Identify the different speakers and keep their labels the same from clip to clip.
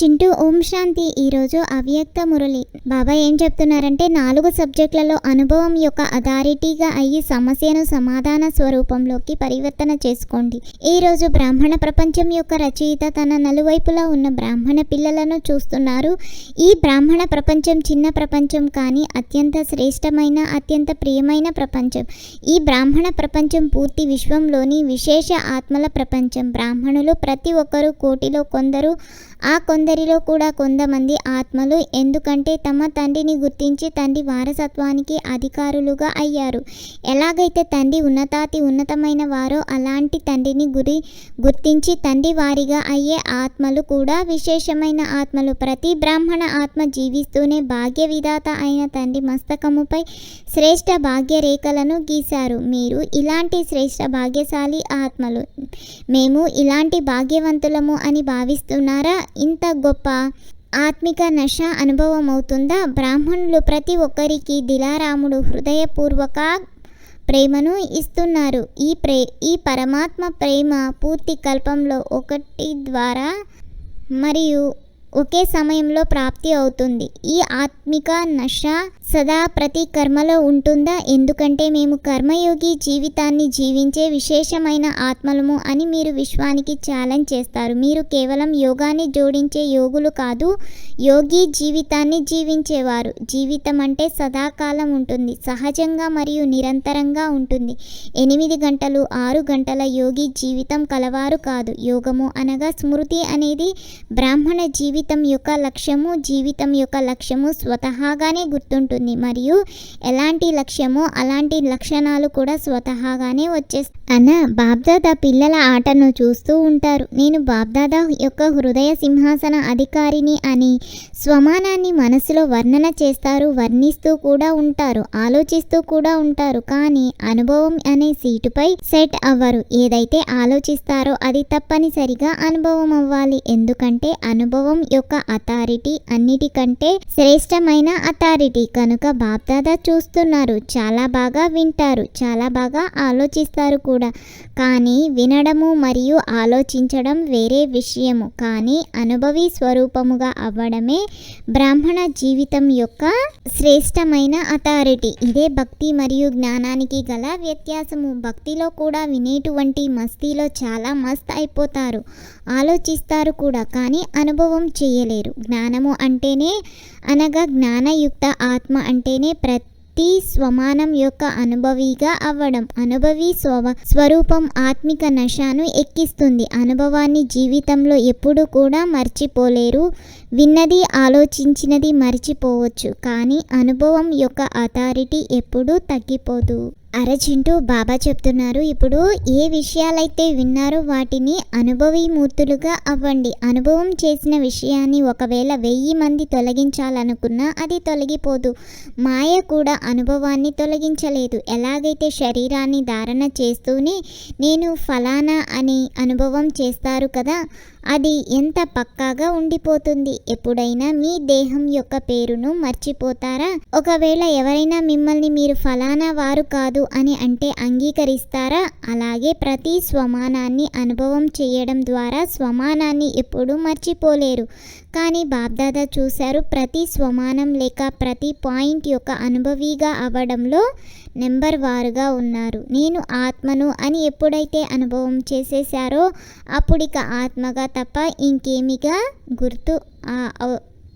Speaker 1: చింటూ ఓం శాంతి ఈరోజు అవ్యక్త మురళి. బాబా ఏం చెప్తున్నారంటే నాలుగు సబ్జెక్టులలో అనుభవం యొక్క అథారిటీగా అయ్యి సమస్యను సమాధాన స్వరూపంలోకి పరివర్తన చేసుకోండి. ఈరోజు బ్రాహ్మణ ప్రపంచం యొక్క రచయిత తన నలువైపులా ఉన్న బ్రాహ్మణ పిల్లలను చూస్తున్నారు. ఈ బ్రాహ్మణ ప్రపంచం చిన్న ప్రపంచం కానీ అత్యంత శ్రేష్టమైన అత్యంత ప్రియమైన ప్రపంచం. ఈ బ్రాహ్మణ ప్రపంచం పూర్తి విశ్వంలోని విశేష ఆత్మల ప్రపంచం. బ్రాహ్మణులు ప్రతి ఒక్కరూ కోటిలో కొందరు ఆ కొందరిలో కూడా కొంతమంది ఆత్మలు. ఎందుకంటే తమ తండ్రిని గుర్తించి తండ్రి వారసత్వానికి అధికారులుగా అయ్యారు. ఎలాగైతే తండ్రి ఉన్నతాతి ఉన్నతమైన వారో అలాంటి తండ్రిని గురి గుర్తించి తండ్రి వారిగా అయ్యే ఆత్మలు కూడా విశేషమైన ఆత్మలు. ప్రతి బ్రాహ్మణ ఆత్మ జీవిస్తూనే భాగ్య విధాత అయిన తండ్రి మస్తకముపై శ్రేష్ఠ భాగ్య రేఖలను గీశారు. మీరు ఇలాంటి శ్రేష్ట భాగ్యశాలి ఆత్మలు. మేము ఇలాంటి భాగ్యవంతులము అని భావిస్తున్నారా? ఇంత గొప్ప ఆత్మిక నశ అనుభవం అవుతుందా బ్రాహ్మణులు ప్రతి ఒక్కరికి దిలారాముడు హృదయపూర్వక ప్రేమను ఇస్తున్నారు. ఈ ప్రే ఈ పరమాత్మ ప్రేమ పూర్తి కల్పంలో ఒకటి ద్వారా మరియు ఒకే సమయంలో ప్రాప్తి అవుతుంది. ఈ ఆత్మిక నష సదా ప్రతి కర్మలో ఉంటుందా? ఎందుకంటే మేము కర్మయోగి జీవితాన్ని జీవించే విశేషమైన ఆత్మలము అని మీరు విశ్వానికి ఛాలెంజ్ చేస్తారు. మీరు కేవలం యోగాన్ని జోడించే యోగులు కాదు యోగి జీవితాన్ని జీవించేవారు. జీవితం అంటే సదాకాలం ఉంటుంది సహజంగా మరియు నిరంతరంగా ఉంటుంది. ఎనిమిది గంటలు ఆరు గంటల యోగి జీవితం కలవారు కాదు. యోగము అనగా స్మృతి అనేది బ్రాహ్మణ జీవితం జీవితం యొక్క లక్ష్యము జీవితం యొక్క లక్ష్యము స్వతహాగానే గుర్తుంటుంది. మరియు ఎలాంటి లక్ష్యమో అలాంటి లక్షణాలు కూడా స్వతహాగానే వచ్చేస్తాయి అన్న బాబ్దాదా పిల్లల ఆటను చూస్తూ ఉంటారు. నేను బాబ్దాదా యొక్క హృదయ సింహాసన అధికారిని అని స్వమానాన్ని మనసులో వర్ణన చేస్తారు వర్ణిస్తూ కూడా ఉంటారు ఆలోచిస్తూ కూడా ఉంటారు. కానీ అనుభవం అనే సీటుపై సెట్ అవ్వరు. ఏదైతే ఆలోచిస్తారో అది తప్పనిసరిగా అనుభవం అవ్వాలి. ఎందుకంటే అనుభవం యొక్క అథారిటీ అన్నిటికంటే శ్రేష్టమైన అథారిటీ కనుక బాప్దాదా చూస్తున్నారు. చాలా బాగా వింటారు. చాలా బాగా ఆలోచిస్తారు కూడా. కానీ వినడము మరియు ఆలోచించడం వేరే విషయము. కానీ అనుభవి స్వరూపముగా అవ్వడమే బ్రాహ్మణ జీవితం యొక్క శ్రేష్టమైన అథారిటీ ఇదే భక్తి మరియు జ్ఞానానికి గల వ్యత్యాసము. భక్తిలో కూడా వినేటువంటి మస్తీలో చాలా మస్త్ అయిపోతారు. ఆలోచిస్తారు కూడా. కానీ అనుభవం చేయలేరు. జ్ఞానము అంటేనే అనగా జ్ఞానయుక్త ఆత్మ అంటేనే ప్రతి స్వమానం యొక్క అనుభవిగా అవ్వడం. అనుభవి స్వ స్వరూపం ఆత్మిక నశాను ఎక్కిస్తుంది. అనుభవాన్ని జీవితంలో ఎప్పుడు కూడా మర్చిపోలేరు. విన్నది ఆలోచించినది మర్చిపోవచ్చు. కానీ అనుభవం యొక్క అథారిటీ ఎప్పుడూ తగ్గిపోదు. అరచింటూ బాబా చెప్తున్నారు. ఇప్పుడు ఏ విషయాలైతే విన్నారో వాటిని అనుభవీమూర్తులుగా అవ్వండి. అనుభవం చేసిన విషయాన్ని ఒకవేళ వెయ్యి మంది తొలగించాలనుకున్నా అది తొలగిపోదు. మాయ కూడా అనుభవాన్ని తొలగించలేదు. ఎలాగైతే శరీరాన్ని ధారణ చేస్తూనే నేను ఫలానా అని అనుభవం చేస్తారు కదా అది ఎంత పక్కాగా ఉండిపోతుంది? ఎప్పుడైనా మీ దేహం యొక్క పేరును మర్చిపోతారా? ఒకవేళ ఎవరైనా మిమ్మల్ని మీరు ఫలానా వారు కాదు అని అంటే అంగీకరిస్తారా? అలాగే ప్రతి స్వమానాన్ని అనుభవం చేయడం ద్వారా స్వమానాన్ని ఎప్పుడూ మర్చిపోలేరు. కానీ బాబ్దాదా చూశారు. ప్రతి స్వమానం లేక ప్రతి పాయింట్ యొక్క అనుభవిగా అవ్వడంలో నెంబర్ వారుగా ఉన్నారు. నేను ఆత్మను అని ఎప్పుడైతే అనుభవం చేసేసారో అప్పుడిక ఆత్మగా తప్ప ఇంకేమిగా గుర్తు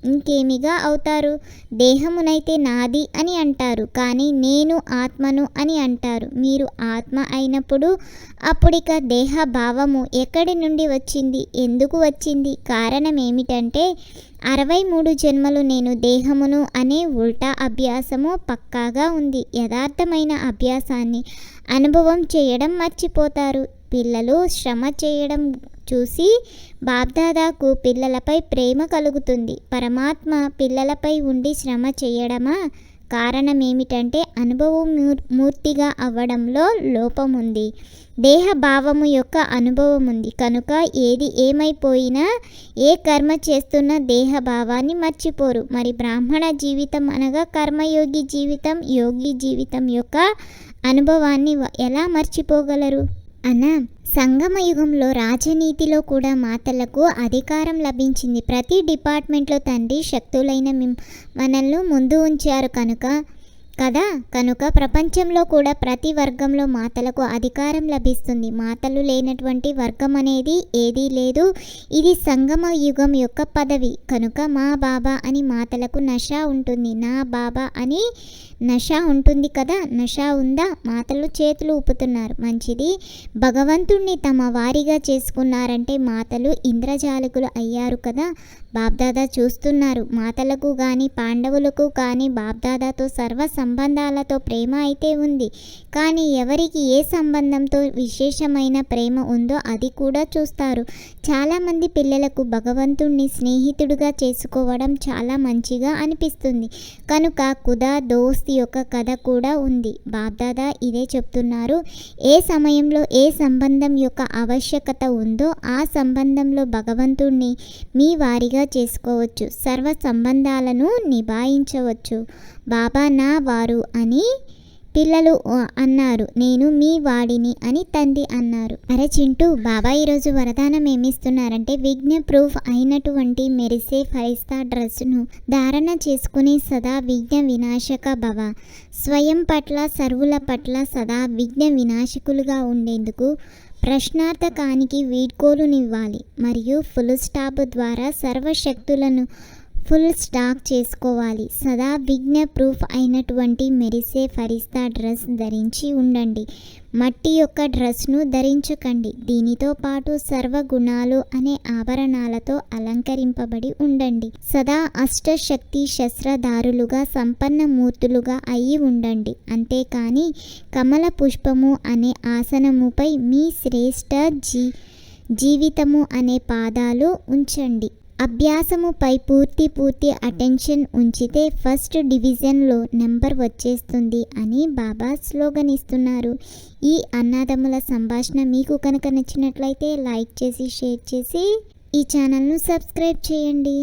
Speaker 1: ఇంకేమిగా అవుతారు? దేహమునైతే నాది అని అంటారు కానీ నేను ఆత్మను అని అంటారు. మీరు ఆత్మ అయినప్పుడు అప్పుడిక దేహ భావము ఎక్కడి నుండి వచ్చింది? ఎందుకు వచ్చింది? కారణం ఏమిటంటే అరవై మూడు జన్మలు నేను దేహమును అనే ఉల్టా అభ్యాసము పక్కాగా ఉంది. యథార్థమైన అభ్యాసాన్ని అనుభవం చేయడం మర్చిపోతారు. పిల్లలు శ్రమ చేయడం చూసి బాబ్దాదాకు పిల్లలపై ప్రేమ కలుగుతుంది. పరమాత్మ పిల్లలపై ఉండి శ్రమ చేయడమా? కారణం ఏమిటంటే అనుభవం మూర్తిగా అవ్వడంలో లోపం ఉంది దేహ భావము యొక్క అనుభవం ఉంది కనుక ఏది ఏమైపోయినా ఏ కర్మ చేస్తున్న దేహ భావాన్ని మర్చిపోరు. మరి బ్రాహ్మణ జీవితం అనగా కర్మయోగి జీవితం యోగి జీవితం యొక్క అనుభవాన్ని ఎలా మర్చిపోగలరు? అనా సంగమ యుగంలో రాజనీతిలో కూడా మాతలకు అధికారం లభించింది. ప్రతి డిపార్ట్మెంట్లో తండ్రి శక్తులైన మిమ్ మనల్ని ముందు ఉంచారు కనుక కదా? కనుక ప్రపంచంలో కూడా ప్రతి వర్గంలో మాతలకు అధికారం లభిస్తుంది. మాతలు లేనటువంటి వర్గం అనేది ఏదీ లేదు. ఇది సంగమ యుగం యొక్క పదవి. కనుక మా బాబా అని మాతలకు నష ఉంటుంది. నా బాబా అని నష ఉంటుంది కదా? నష ఉందా? మాతలు చేతులు ఊపుతున్నారు. మంచిది. భగవంతుణ్ణి తమ వారిగా చేసుకున్నారంటే మాతలు ఇంద్రజాలకులు అయ్యారు కదా? బాబ్దాదా చూస్తున్నారు. మాతలకు కానీ పాండవులకు కానీ బాబ్దాదాతో సర్వ సంబంధాలతో ప్రేమ అయితే ఉంది. కానీ ఎవరికి ఏ సంబంధంతో విశేషమైన ప్రేమ ఉందో అది కూడా చూస్తారు. చాలామంది పిల్లలకు భగవంతుణ్ణి స్నేహితుడిగా చేసుకోవడం చాలా మంచిగా అనిపిస్తుంది. కనుక కుదా దోస్త్ యొక్క కథ కూడా ఉంది. బాబ్దాదా ఇదే చెప్తున్నారు. ఏ సమయంలో ఏ సంబంధం యొక్క ఆవశ్యకత ఉందో ఆ సంబంధంలో భగవంతుణ్ణి మీ వారిగా చేసుకోవచ్చు. సర్వ సంబంధాలను నిభాయించవచ్చు. బాబా నా వారు అని పిల్లలు అన్నారు. నేను మీ వాడిని అని తండ్రి అన్నారు. అరే చింటూ బాబా ఈరోజు వరదానం ఏమిస్తున్నారంటే విఘ్న ప్రూఫ్ అయినటువంటి మెరిసే ఫరిస్తా డ్రెస్ను ధారణ చేసుకుని సదా విఘ్న వినాశక భవ. స్వయం పట్ల సర్వుల పట్ల సదా విఘ్న వినాశకులుగా ఉండేందుకు ప్రశ్నార్థకానికి వీడ్కోలునివ్వాలి. మరియు ఫుల్ స్టాప్ ద్వారా సర్వశక్తులను ఫుల్ స్టాక్ చేసుకోవాలి. సదా విఘ్న ప్రూఫ్ అయినటువంటి మెరిసే ఫరిస్తా డ్రెస్ ధరించి ఉండండి. మట్టి యొక్క డ్రెస్ను ధరించకండి. దీనితో పాటు సర్వ గుణాలు అనే ఆభరణాలతో అలంకరింపబడి ఉండండి. సదా అష్టశక్తి శస్త్రధారులుగా సంపన్న మూర్తులుగా అయి ఉండండి. అంతేకాని కమల పుష్పము అనే ఆసనముపై మీ శ్రేష్ట జీ జీవితము అనే పాదాలు ఉంచండి. అభ్యాసముపై పూర్తి పూర్తి అటెన్షన్ ఉంచితే ఫస్ట్ డివిజన్లో నెంబర్ వచ్చేస్తుంది అని బాబా స్లోగన్ ఇస్తున్నారు ఈ అన్నాదమ్ముల సంభాషణ మీకు కనుక నచ్చినట్లయితే లైక్ చేసి షేర్ చేసి ఈ ఛానల్ను సబ్స్క్రైబ్ చేయండి.